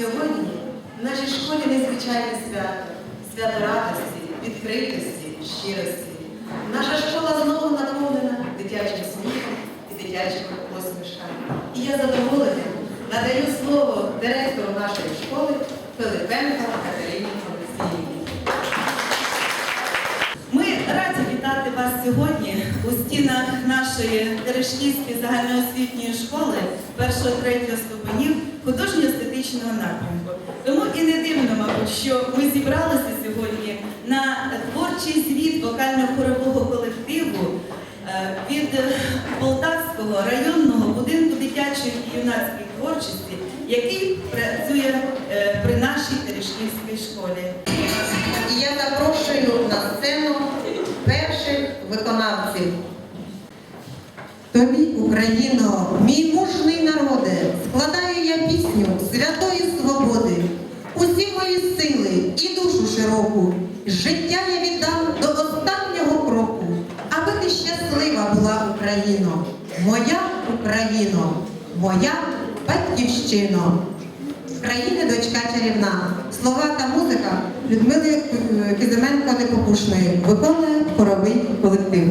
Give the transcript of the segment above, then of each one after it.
Сьогодні в нашій школі незвичайне свято, свято радості, відкритості, щирості. Наша школа знову наповнена дитячим сміхом і дитячими посмішками. І я задоволена надаю слово директору нашої школи Пилипенко Катерині вітати вас сьогодні у стінах нашої Терешківської загальноосвітньої школи 1-3 ступенів художньо-естетичного напрямку. Тому і не дивно, мабуть, що ми зібралися сьогодні на творчий звіт вокально-хорового колективу е, від Полтавського районного будинку дитячої і юнацької творчості, який працює е, при нашій Терешківській школі. І я запрошую на сцену виконавців. Тобі, Україно, мій мужний народе, складаю я пісню святої свободи. Усі мої сили і душу широку, життя я віддам до останнього кроку, аби ти щаслива була, Україно, моя Україно, моя батьківщино. Країни дочка чарівна. Слова та музика Людмили Кизименко Непопушної виконує хоровий колектив.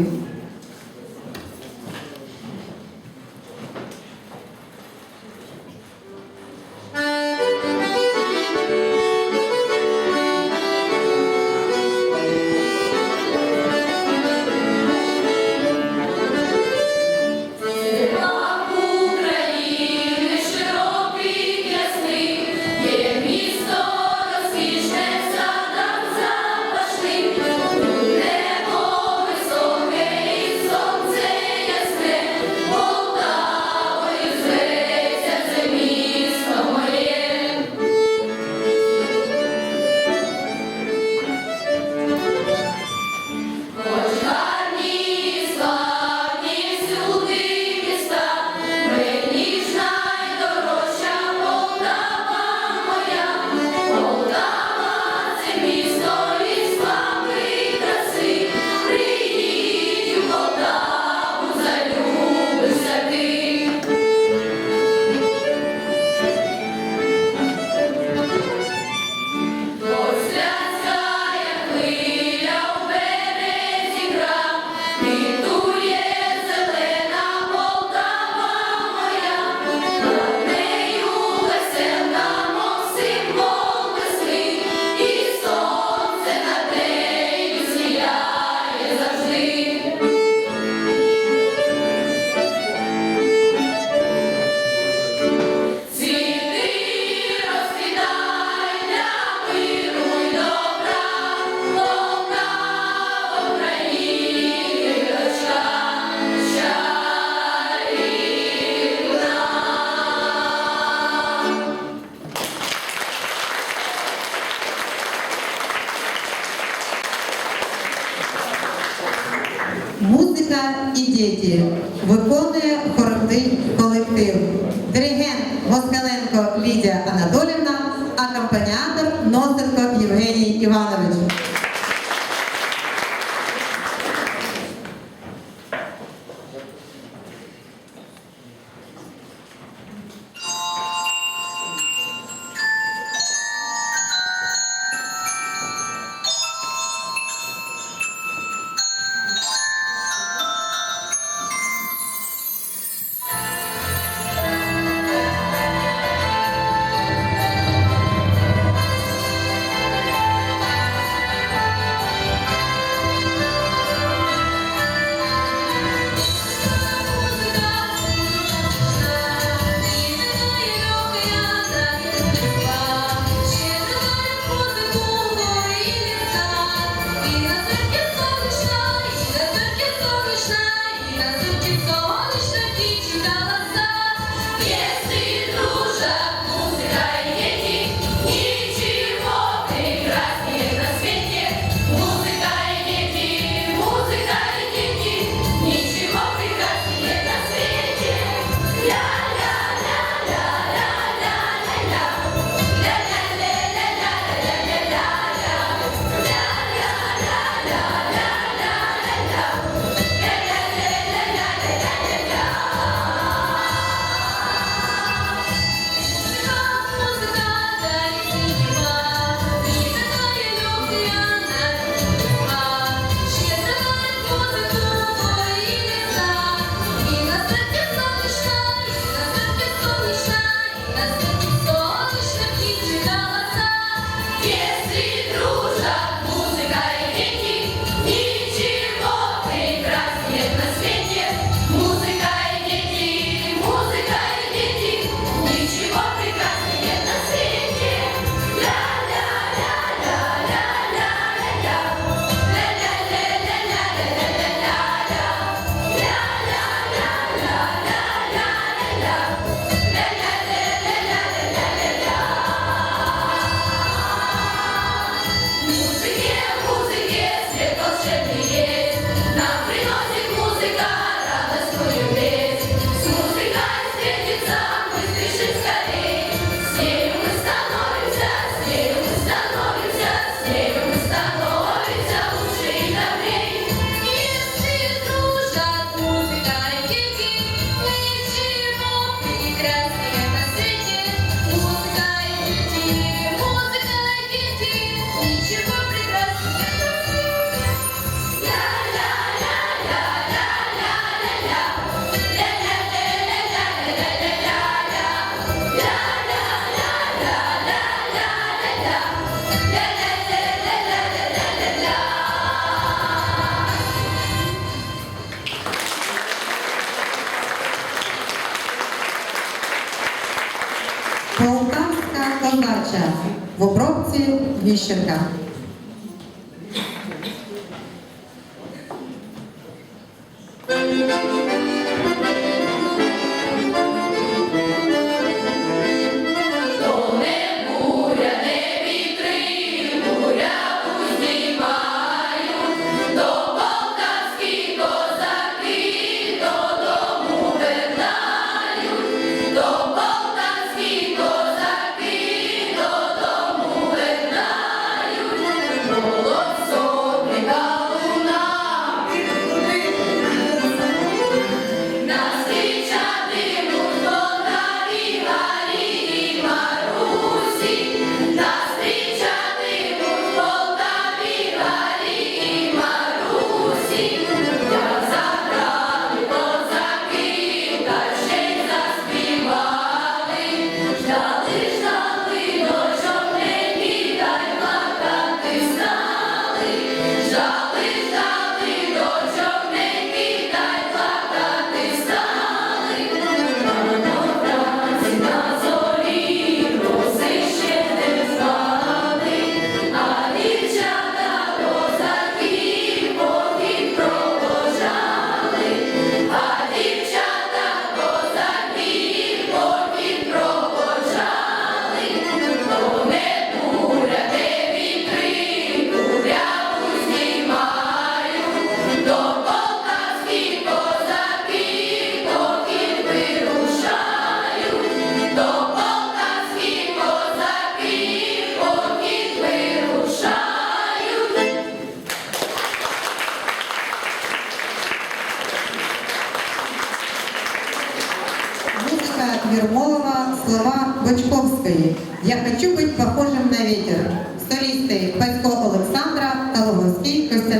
Michigan 的。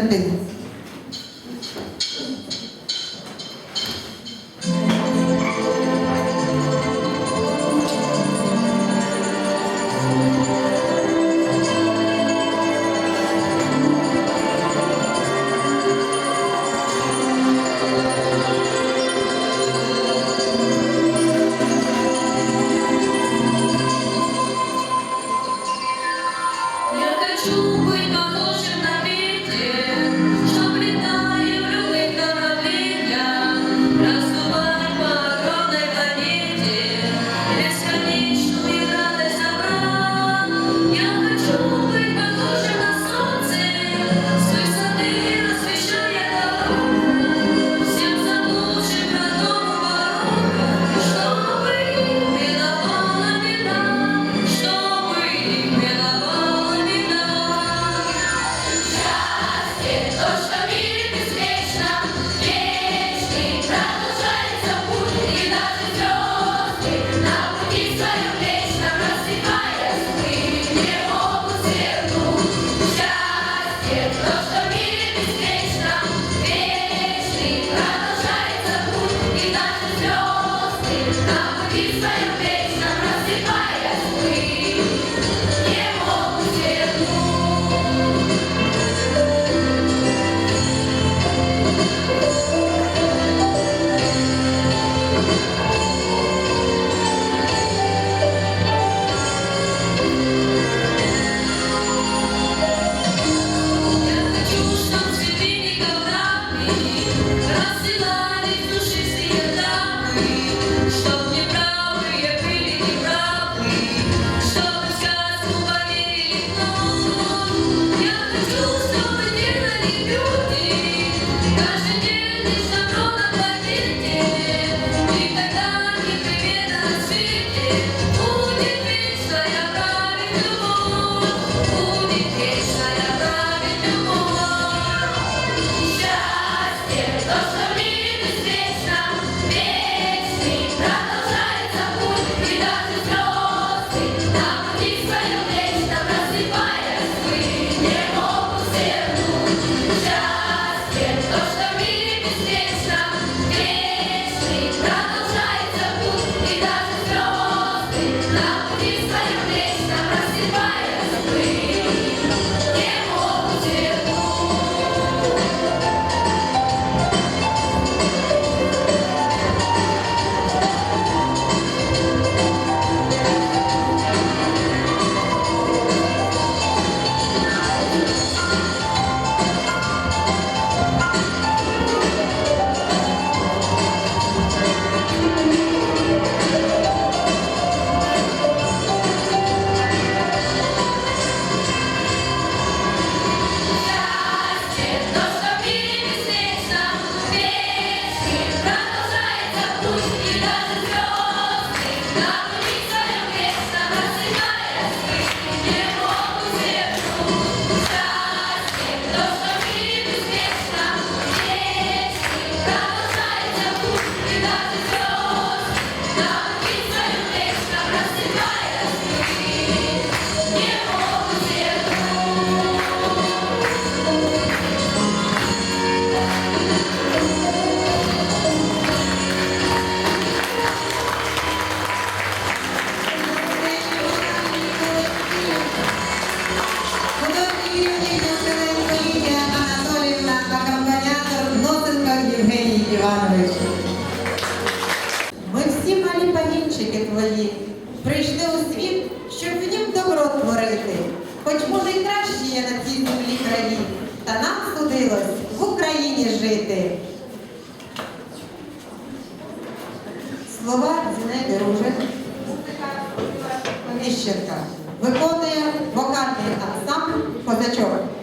também. Івановичу. Ми всі малі пагінчики твої прийшли у світ, щоб в нім добро творити. Хоч, може, і краще є на цій землі краї, та нам судилось в Україні жити. Слова Зінеди Ружик, Нищенка, виконує вокальний ансамбль козачок.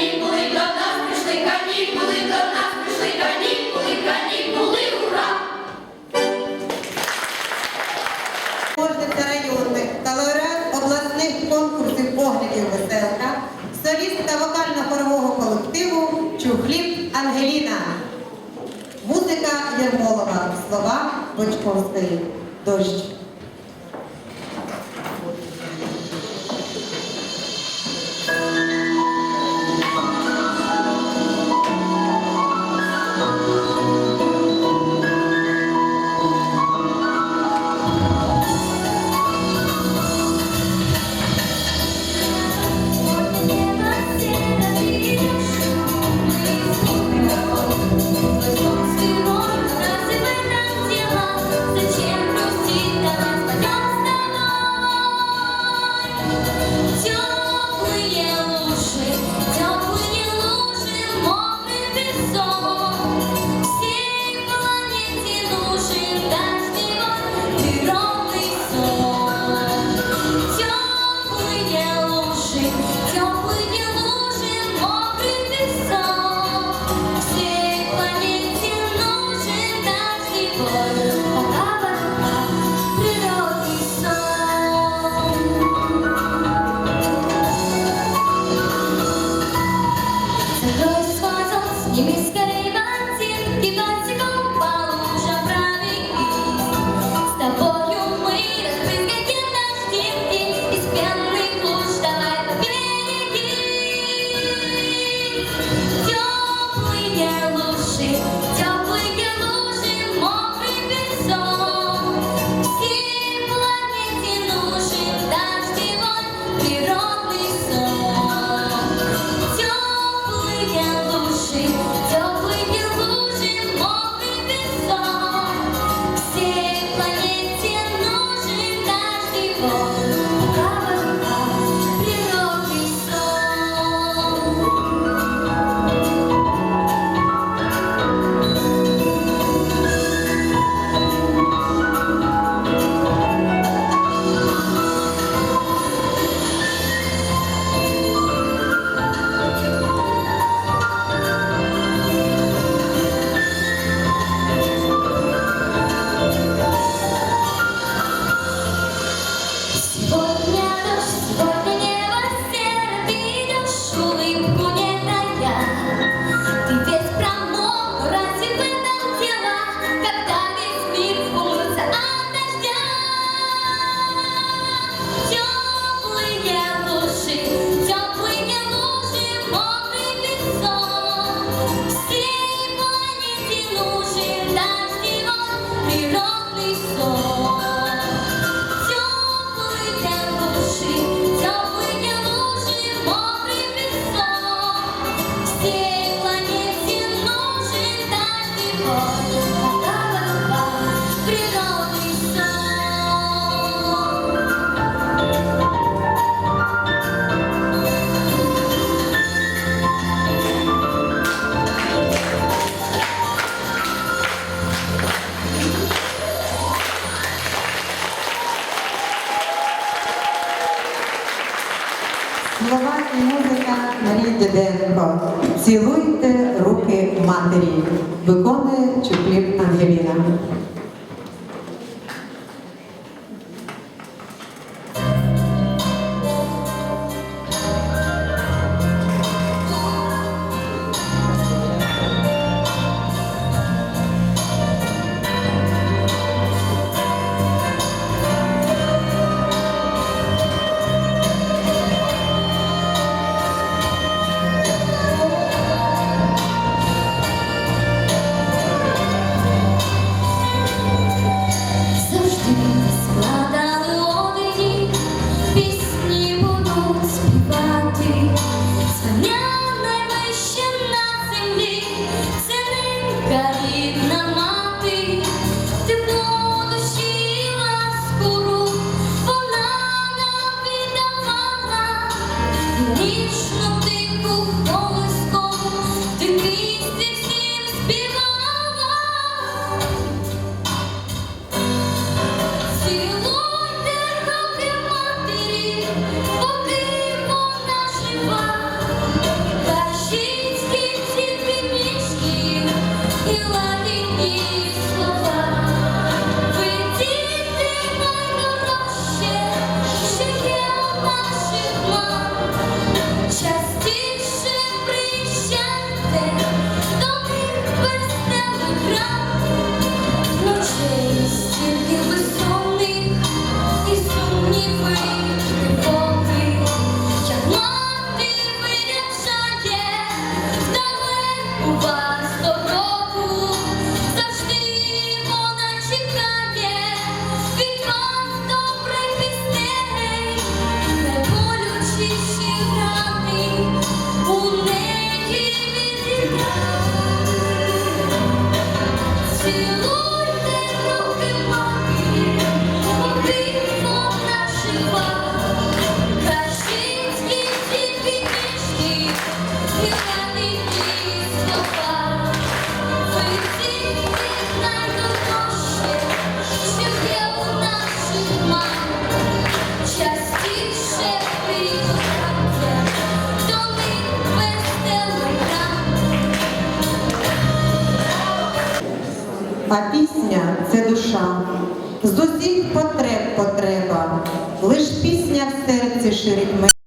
канікули до нас та лауреат обласних конкурсів поглядів веселка, солістка вокально-хорового колективу Чухліб Ангеліна. Музика Ярмолова, слова Бочковської. Дощ.